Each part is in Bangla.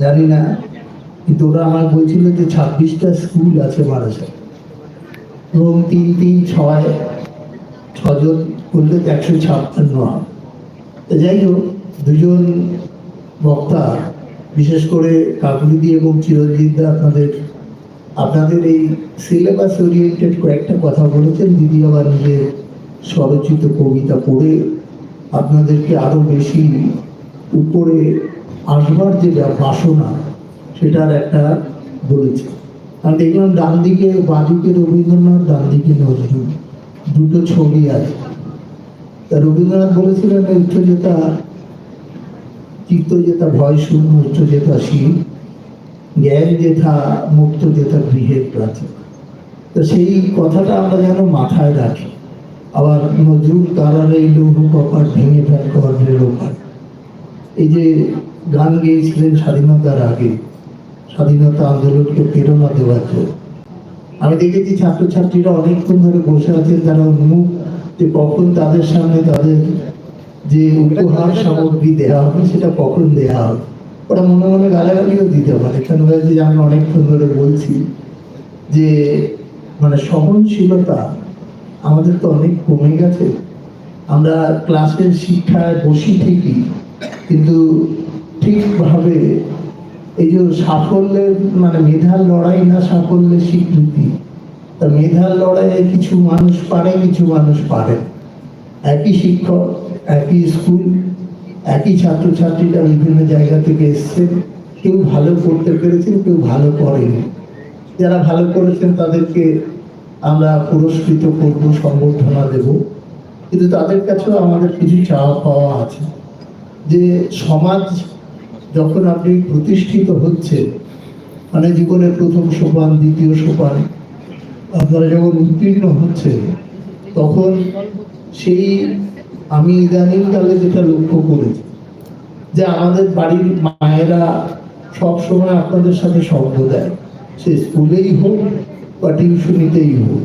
জানি না কিন্তু ওরা আমার বলছিল যে ছাব্বিশটা স্কুল আছে বারাসাত এবং তিন তিন, ছয়, ছজন করলে একশো ছাপ্পান্ন হয়। যাই হোক, দুজন বক্তা, বিশেষ করে কাকুলিদি এবং চিরঞ্জিত দা আপনাদের আপনাদের এই সিলেবাস ওরিয়েন্টেড কয়েকটা কথা বলেছেন। দিদি আবার নিজের স্বরচিত কবিতা পড়ে আপনাদেরকে আরও বেশি উপরে আসবার যে বাসনা, সেটার একটা বলেছে। আর দেখলাম ডান দিকে বাঁদিকে রবীন্দ্রনাথ, ডান দিকে নজরুল। দুটো ছবি আছে। তা রবীন্দ্রনাথ বলেছিলেন উচ্চ যেটা চিত্ত যেটা ভয় শূন্য উচ্চ যেটা শিব জ্ঞান যেথা মুক্ত যেথা গৃহের প্রাচীন তো সেই কথাটা আমরা যেন মাথায় রাখি। আবার নজরুল কারার লৌহ কপাট ভেঙে ফেল ওপার। এই যে গান গেয়েছিলেন স্বাধীনতার আগে। স্বাধীনতা আন্দোলনকে প্রেরণা দেওয়ার জন্য। আমি দেখেছি ছাত্রছাত্রীরা অনেকক্ষণ ধরে বসে আছেন, তারা উন্মুখ যে কখন তাদের সামনে তাদের যে উপহার সামগ্রী দেওয়া হবে, সেটা কখন দেওয়া হবে। ওরা মনে মনে গালাগালিও দিতে পারে। কেন যে আমি অনেকক্ষণ ধরে বলছি যে মানে সহনশীলতা আমাদের তো অনেক কমে গেছে। আমরা ক্লাসের শিক্ষায় বসি ঠিকই, কিন্তু ঠিকভাবে এই যে সাফল্যের মানে মেধার লড়াই না সাফল্যের স্বীকৃতি। তা মেধার লড়াইয়ে কিছু মানুষ পারে, কিছু মানুষ পারে একই শিক্ষক, একই স্কুল, একই ছাত্রছাত্রীরা বিভিন্ন জায়গা থেকে এসছেন কেউ ভালো করতে পেরেছেন, কেউ ভালো করেনি যারা ভালো করেছেন তাদেরকে আমরা পুরস্কৃত করব, সম্বর্ধনা দেব। কিন্তু তাদের কাছেও আমাদের কিছু চাওয়া পাওয়া আছে। যে সমাজ যখন আপনি প্রতিষ্ঠিত হচ্ছে মানে জীবনের প্রথম সোপান, দ্বিতীয় সোপান, আপনারা যখন উত্তীর্ণ হচ্ছে তখন সেই আমি ইদানিংকালে যেটা লক্ষ্য করেছি, যে আমাদের বাড়ির মায়েরা সব সময় আপনাদের সাথে সঙ্গ দেয়, সে স্কুলেই হোক বা টিউশনিতেই হোক।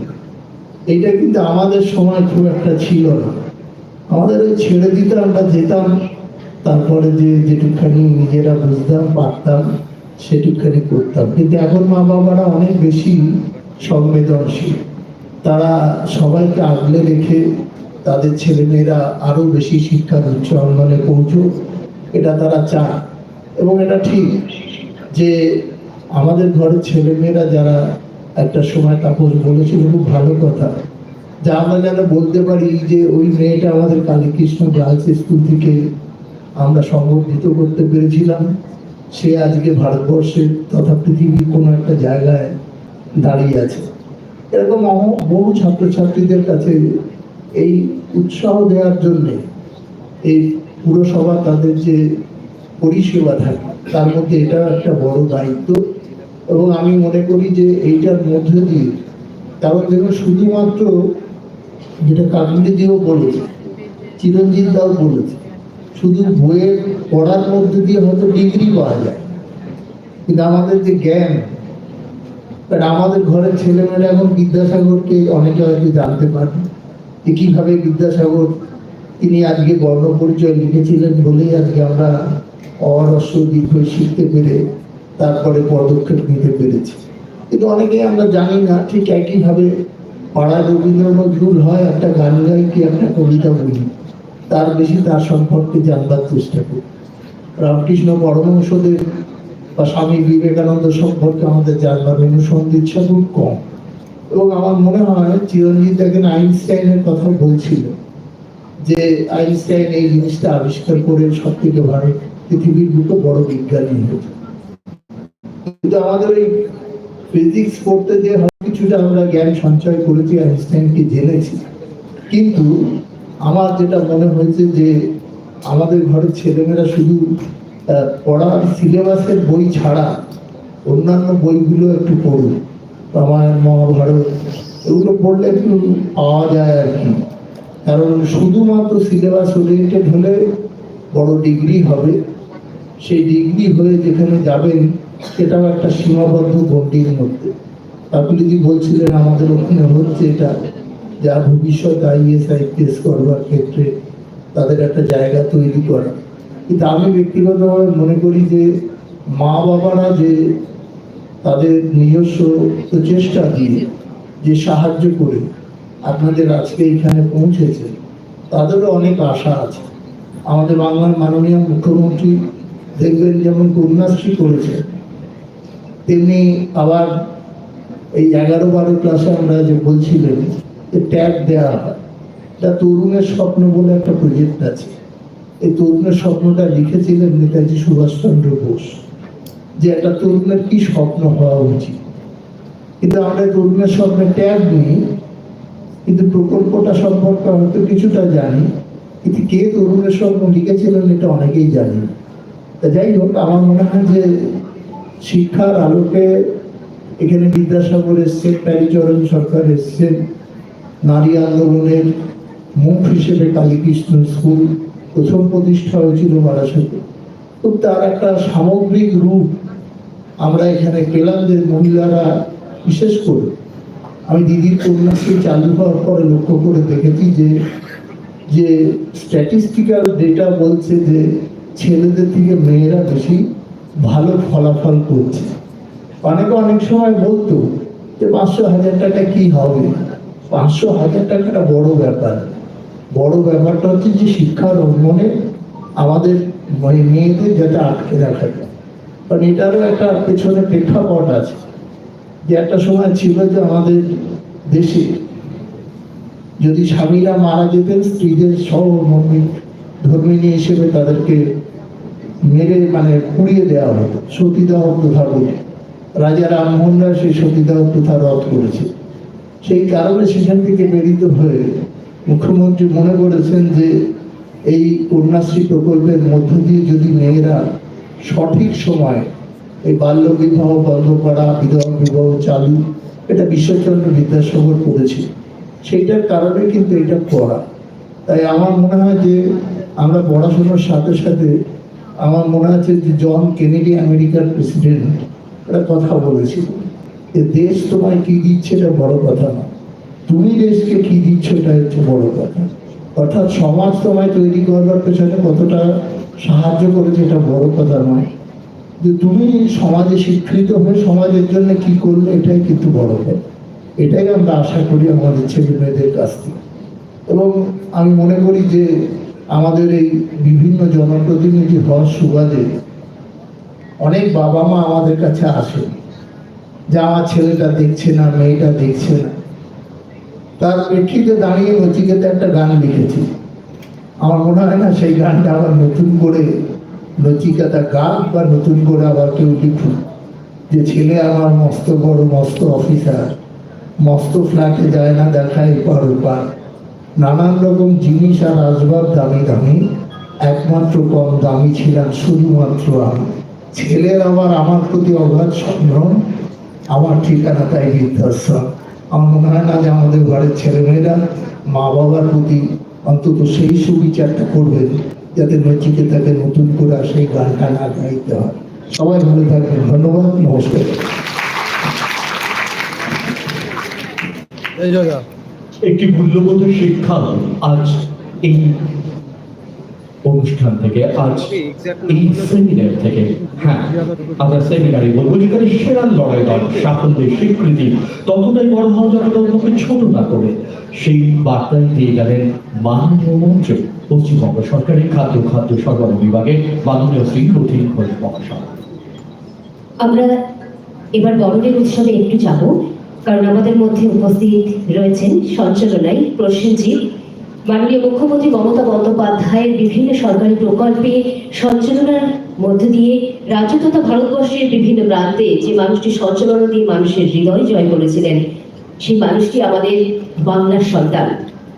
এইটা কিন্তু আমাদের সময় খুব একটা ছিল না। আমাদের ওই ছেড়ে দিতে আমরা যেতাম তারপরে যে যেটুকখানি নিজেরা বুঝতাম, পারতাম, সেটুকখানি করতাম। কিন্তু এখন মা বাবারা অনেক বেশি সংবেদনশীল। তারা সবাইকে আগলে রেখে তাদের ছেলেমেয়েরা আরও বেশি শিক্ষার উচ্চ অঙ্গনে পৌঁছুক, এটা তারা চায়। এবং এটা ঠিক যে আমাদের ঘরের ছেলেমেয়েরা যারা একটা সময় তাপস বলেছিল, খুব ভালো কথা। যা আমরা যেন বলতে পারি যে ওই মেয়েটা আমাদের কালীকৃষ্ণ গার্লস স্কুল থেকে আমরা সংগঠিত করতে পেরেছিলাম। সে আজকে ভারতবর্ষের তথা পৃথিবীর কোনো একটা জায়গায় দাঁড়িয়ে আছে। এরকম বহু ছাত্রছাত্রীদের কাছে এই উৎসাহ দেওয়ার জন্যে এই পুরসভা তাদের যে পরিষেবা থাকে, তার মধ্যে এটা একটা বড় দায়িত্ব। এবং আমি মনে করি যে এইটার মধ্যে দিয়ে কারণ যেন শুধুমাত্র যেটা কাকুলি দিয়েও বলেছে, চিরঞ্জিত দাও বলেছে শুধু বইয়ের পড়ার মধ্যে দিয়ে হয়তো ডিগ্রি পাওয়া যায়। কিন্তু আমাদের যে জ্ঞান আমাদের ঘরের ছেলেমেয়েরা এখন বিদ্যাসাগরকে অনেকে হয়তো জানতে পারে যে কীভাবে বিদ্যাসাগর, তিনি আজকে বর্ণ পরিচয় লিখেছিলেন বলেই আজকে আমরা অরস্য দীর্ঘ শিখতে পেরে তারপরে পদক্ষেপ নিতে পেরেছি। কিন্তু অনেকেই আমরা জানি না ঠিক একইভাবে পাড়ায় রবীন্দ্র নজরুল হয়, একটা গান গাই কি একটা কবিতা বলি। তার বেশি তার সম্পর্কে জানবার চেষ্টা করি। রামকৃষ্ণ পরমহংসদেব বা স্বামী বিবেকানন্দ সম্পর্কে আমাদের জানবার অনুসন্ধিৎসা খুব কম। এবং আমার মনে হয় চিরঞ্জিত দেখেন আইনস্টাইনের কথা বলছিল যে আইনস্টাইন এই জিনিসটা আবিষ্কার করে সব থেকে ভারত পৃথিবীর দুটো বড় বিজ্ঞানী হয়েছে। কিন্তু আমাদের এই ফিজিক্স পড়তে যে কিছুটা আমরা জ্ঞান সঞ্চয় করেছি, আইনস্টাইনকে জেনেছি। কিন্তু আমার যেটা মনে হয়েছে যে আমাদের ঘরের ছেলেমেয়েরা শুধু পড়ার সিলেবাসের বই ছাড়া অন্যান্য বইগুলো একটু পড়ুন রামায়ণ মহাভারত এগুলো পড়লে একটু পাওয়া যায় আর কি। কারণ শুধুমাত্র সিলেবাস ওরিয়েন্টেড হলে বড় ডিগ্রি হবে। সেই ডিগ্রি হয়ে যেখানে যাবেন, সেটাও একটা সীমাবদ্ধ গণ্ডির মধ্যে। কাকুলিদি বলছিলেন আমাদের ওখানে হচ্ছে এটা যা ভবিষ্যৎ আইএস আইপিএস করবার ক্ষেত্রে তাদের একটা জায়গা তৈরি করা। কিন্তু আমি ব্যক্তিগতভাবে মনে করি যে মা বাবারা যে তাদের নিজস্ব প্রচেষ্টা দিয়ে যে সাহায্য করে আপনাদের আজকে এখানে পৌঁছেছে, তাদেরও অনেক আশা আছে। আমাদের বাংলার মাননীয় মুখ্যমন্ত্রী দেখবেন যেমন কন্যাশ্রী করেছে, তেমনি আবার এই এগারো বারো ক্লাসে আমরা যে বলছিলেন ট্যাগ দেওয়া হয়। এটা তরুণের স্বপ্ন বলে একটা প্রজেক্ট আছে। এই তরুণের স্বপ্নটা লিখেছিলেন নেতাজি সুভাষচন্দ্র বোস যে একটা তরুণের কি স্বপ্ন হওয়া উচিত। কিন্তু আমরা তরুণের স্বপ্নে ট্যাগ নিই, কিন্তু প্রকল্পটা সম্পর্কে হয়তো কিছুটা জানি। কিন্তু কে তরুণের স্বপ্ন লিখেছিলেন এটা অনেকেই জানি তা যাই হোক, আমার মনে হয় যে শিক্ষার আলোকে এখানে বিদ্যাসাগর এসছেন, প্যারিচরণ সরকার এসছেন নারী আন্দোলনের মুখ হিসেবে কালীকৃষ্ণ স্কুল প্রথম প্রতিষ্ঠা হয়েছিল বারাসাতে খুব তার একটা সামগ্রিক রূপ আমরা এখানে পেলাম যে মহিলারা বিশেষ করে। আমি দিদির কন্যাশ্রী চালু হওয়ার পরে লক্ষ্য করে দেখেছি যে যে স্ট্যাটিস্টিক্যাল ডেটা বলছে যে ছেলেদের থেকে মেয়েরা বেশি ভালো ফলাফল করছে। অনেকে অনেক সময় বলতো যে পাঁচশো হাজার টাকা কি হবে? পাঁচশো হাজার টাকাটা বড় ব্যাপার। বড় ব্যাপারটা হচ্ছে যে শিক্ষার অঙ্গনে আমাদের মানে মেয়েদের যাতে আটকে রাখা যায়। কারণ এটারও একটা পেছনে প্রেক্ষাপট আছে। যে একটা সময় ছিল যে আমাদের দেশে যদি স্বামীরা মারা যেতেন, স্ত্রীদের সহ ধর্মিনী হিসেবে তাদেরকে মেরে মানে পুড়িয়ে দেওয়া হতো। সতীদাহ প্রথা বলে। রাজা রামমোহন রায় সেই সতীদাহ প্রথা রদ করেছে। সেই কারণে সেখান থেকে প্রেরিত হয়ে মুখ্যমন্ত্রী মনে করেছেন যে এই কন্যাশ্রী প্রকল্পের মধ্য দিয়ে যদি মেয়েরা সঠিক সময় এই বাল্য বিবাহ বন্ধ করা, বিধবা বিবাহ চালু, এটা ঈশ্বরচন্দ্র বিদ্যাসাগর করেছে। সেইটার কারণে কিন্তু এটা করা। তাই আমার মনে হয় যে আমরা পড়াশোনার সাথে সাথে আমার মনে আছে যে জন কেনেডি আমেরিকার প্রেসিডেন্ট একটা কথা বলেছিল। দেশ তোমায় কি দিচ্ছে এটা বড় কথা না। তুমি দেশকে কি দিচ্ছ এটা হচ্ছে বড় কথা। অর্থাৎ সমাজ তোমায় তৈরি করবার পেছনে কতটা সাহায্য করেছে এটা বড় কথা নয়। যে তুমি সমাজে স্বীকৃত হয়ে সমাজের জন্য কি করলে এটাই কিন্তু বড় কথা। এটাই আমরা আশা করি আমাদের ছেলে মেয়েদের কাছ থেকে। এবং আমি মনে করি যে আমাদের এই বিভিন্ন জনপ্রতিনিধি হওয়ার সুবাদে অনেক বাবা মা আমাদের কাছে আসে যে আমার ছেলেটা দেখছে না, মেয়েটা দেখছে না। তার প্রেক্ষিতে দাঁড়িয়ে নচিকেতে একটা গান লিখেছি। আমার মনে হয় না সেই গানটা আবার নতুন করে নচিকাতা গান বা নতুন করে আবার কেউ লিখুক। যে ছেলে আমার মস্ত বড়, মস্ত অফিসার, মস্ত ফ্ল্যাটে যায় না, দেখায় এপার ওপার। নানান রকম জিনিস আর আসবাব দামি দামি, একমাত্র কম দামি ছিলাম শুধুমাত্র আমি। ছেলের আবার আমার প্রতি অগাধ সম্ভ্রম আমার ঠিকানা তাই বৃদ্ধাশ্রম আমার মনে হয় না যে আমাদের ঘরের ছেলেমেয়েরা মা বাবার প্রতি অন্তত সেই সুবিচারটা করবেন যাতে নচিকে তাকে নতুন করে আর সেই গানটা না গাইতে হয়। সবাই ভালো থাকবেন ধন্যবাদ নমস্কার। একটি মূল্যবোধ শিক্ষা আজ এই অনুষ্ঠান থেকে আজ এই সেমিনার থেকে হ্যাঁ আমরা সেমিনারে বলব যেখানে সেরা লড়াই দল সাফল্যের স্বীকৃতি ততটাই বড় হওয়া যতটা অন্যকে ছোট না করে। সেই বার্তায় দিয়ে গেলেন মাননীয় মন্ত্রী পশ্চিমবঙ্গ সরকারের খাদ্য খাদ্য সরবরাহ বিভাগে মাননীয় শ্রী রথিন ঘোষ মহাশয়। আমরা এবার বড়দের উৎসবে একটু যাব কারণ আমাদের মধ্যে উপস্থিত রয়েছেন সঞ্চালনায় প্রসেনজিৎ মাননীয় মুখ্যমন্ত্রী মমতা বন্দ্যোপাধ্যায়ের বিভিন্ন সরকারি প্রকল্পে সঞ্চালনার মধ্য দিয়ে রাজ্য তথা ভারতবর্ষের বিভিন্ন প্রান্তে যে মানুষটি সঞ্চালনা দিয়ে মানুষের হৃদয় জয় করেছিলেন, সেই মানুষটি আমাদের বাংলার সন্তান।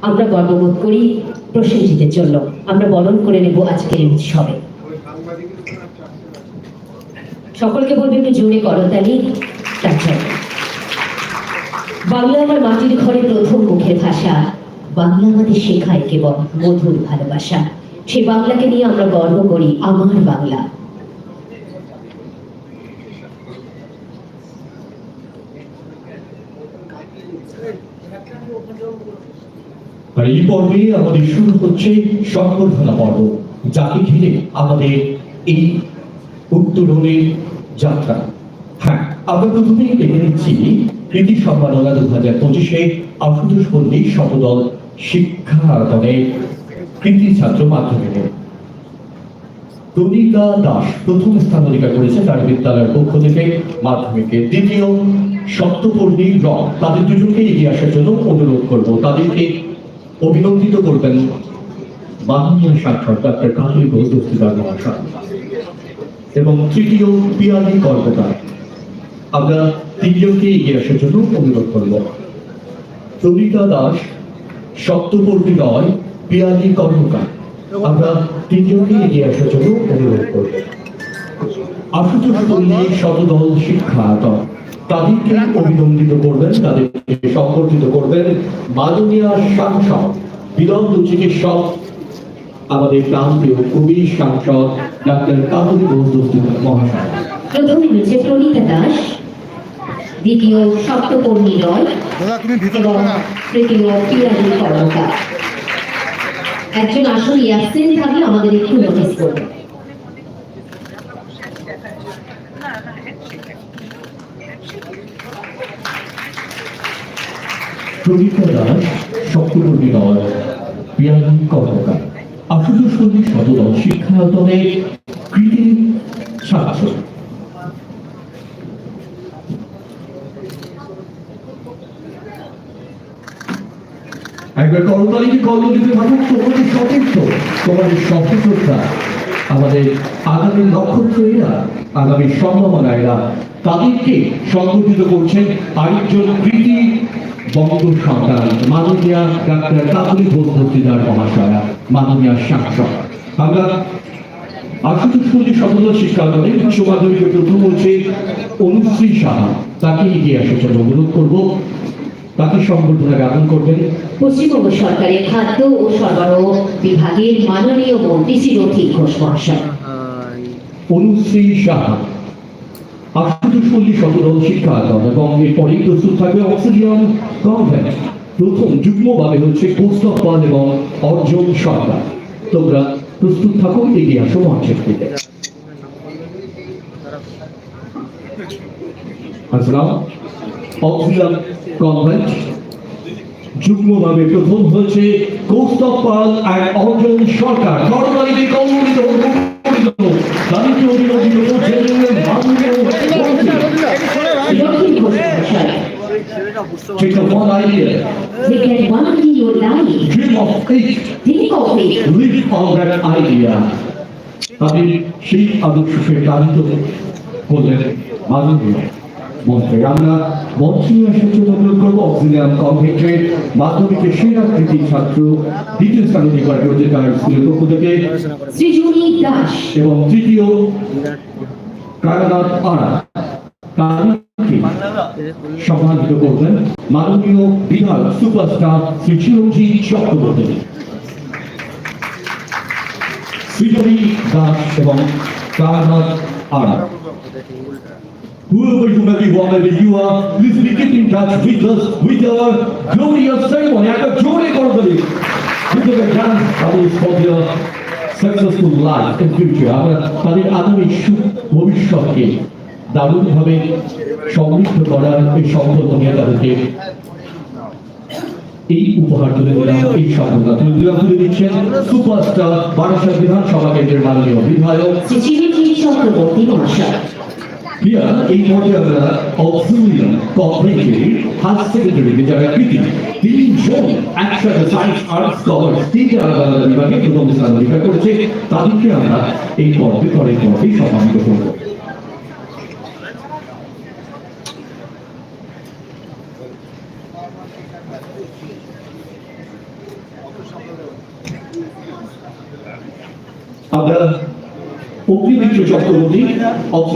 আমরা গর্ববোধ করি প্রসেনজিতের জন্য। আমরা বরণ করে নেব আজকের এই উৎসবে। সকলকে বলবে একটু জোরে করতালি, তার বাংলা আমার মাটির ঘরে প্রথম মুখের ভাষা। বাংলা আমাদের শেখায় কেবল মধুর ভালোবাসা। সে বাংলাকে নিয়ে আমরা গর্ব করি আমার বাংলা। আর এই পর্বে আমাদের শুরু হচ্ছে সংবর্ধনা পর্ব, যাকে ঘিরে আমাদের এই উত্তরণের যাত্রা। হ্যাঁ আমরা প্রথমেই দেখে নিচ্ছি কৃতি সম্মাননা দু হাজার পঁচিশে আশুতোষ পল্লী সমদল শিক্ষায়তনে কৃতি ছাত্র মাধ্যমিকে তনিকা দাস প্রথম স্থান অধিকার করেছে তার বিদ্যালয়ের পক্ষ থেকে মাধ্যমিকে। দ্বিতীয়, সপ্তপর্ণী রক তাদের দুজনকে এগিয়ে আসার জন্য অনুরোধ করব। তাদেরকে অভিনন্দিত করবেন মাননীয় সাক্ষর ডাক্তার কালী ঘোষ মহাশয়। এবং তৃতীয়, পিয়ালি কর্মকার। আমরা তিনজনকে এগিয়ে আসার জন্য অনুরোধ করব। তনিকা দাস সপ্তপর্ণী রয় পিয়ালি কর্মকার আমরা তিনজনকে এগিয়ে আসার জন্য অনুরোধ করব। আশুতোষ পল্লী শতদল শিক্ষায়তন তাদেরকে অভিনন্দিত করবেন, তাদেরকে সম্পর্কিত করবেন মাননীয় সাংসদ বিদগ্ধ চিকিৎসক, আমাদের প্রান্তীয় কবি, সাংসদ ডাক্তার ঘোষ দস্তিদার মহাশয়। প্রথমে রয়েছে প্রণীতা দাস। দ্বিতীয় রয় তুমি ভিতরে এবং তৃতীয় পিয়ালি কর্মকার। একজন আসল ইয়াসিন থাকলে আমাদের একটু নোটিস করবে প্রদীপ্ত দাস সপ্তপর্ণী রয় পিয়ালি কর্মকার। আশুতোষ পল্লী শিক্ষায়তনে কৃতি ছাত্র একবার করতালিকে কর্মজীবী মানুষ তোমাদের সতীর্থ, তোমাদের সহযোদ্ধা আমাদের আগামী নক্ষত্র এরা আগামী সম্ভাবনা এরা তাদেরকে সংগঠিত করছেন আরেকজন কৃতি বঙ্গ সন্তান, মাননীয়া ডাক্তার কাকুলি ঘোষ মহাশয়া, মাননীয়া সাংসদ আমরা আশুতোষ পল্লী সফল শিক্ষাঙ্গনে উচ্চ মাধ্যমিকের প্রথম হচ্ছে অনুশ্রী সাহা। তাকে এগিয়ে আসার জন্য অনুরোধ করব। তাকে সংবর্ধনা জ্ঞাপন করবেন। পশ্চিমবঙ্গ সরকারের খাদ্য ও সরবরাহ বিভাগের মাননীয় মন্ত্রী শ্রী রথিক ঘোষ মহাশয়। অনুশ্রী সাহা। আশুতোষ পল্লী সদরল শিক্ষায়তন এবং এরপরেই প্রস্তুত থাকবে কনভেন্ট প্রথম যুগ্মভাবে হচ্ছে কৌস্তব পাল এবং অর্জন সরকার। তোমরা প্রস্তুত থাকো এগিয়ে আসো মঞ্চের দিকে। আসসালাম। কনভেন্ট যুগ্মভাবে প্রথম হয়েছে কৌস্তব পাল আর অর্জন সরকার সরকারিতে কৌমিত তাদেরকে অভিনন্দিত করছেন Take up one idea, They get one in your life. dream of it, Think of it. live on that idea. তাদের সেই আদর্শকে চালিত করলেন মাননীয় আমরা জন্য অনুরোধ করব অক্সিলিয়াম কনভেন্টের মাধ্যমিকের সেরা কৃতি ছাত্র দ্বিতীয় স্থান অধিকার তার স্কুলের পক্ষ থেকে। দাস। এবং তৃতীয় কারানাথ তাদেরকে সম্মানিত করবেন মাননীয় বিধায়ক সুপারস্টার শ্রী চিরঞ্জিত চক্রবর্তী। সৃজনী দাস এবং কারানাথ আড়া Whoever you may be, wherever you are, please be keep in touch with us, with our glorious ceremony. একটা জোরে করে দেবে With the dance that is for their successful life in future. আমরা তাদের আগামী ভবিষ্যৎকে দারুণভাবে সমৃদ্ধ করার এই সংকল্প নিয়ে তাদেরকে এই উপহার তুলে দিলাম এই সফলতা তুলে দিলাম তুলে দিচ্ছেন সুপারস্টার বারাসাত বিধানসভা কেন্দ্রের মাননীয় বিধায়ক চক্রবর্তী Here, এই মধ্যে আমরা অক্সিলিয়াম কর্পোরেটের হায়ার সেকেন্ডারিতে যারা কৃতি তিনজন একসাথে সায়েন্স আর্টস কমার্স তিনটে আলাদা আলাদা বিভাগে প্রথম স্থান অধিকার করেছে। তাদেরকে আমরা এই পর্বে পরের পর্বে সম্মানিত করব। আমরা অগ্নিমিত্র চক্রবর্তী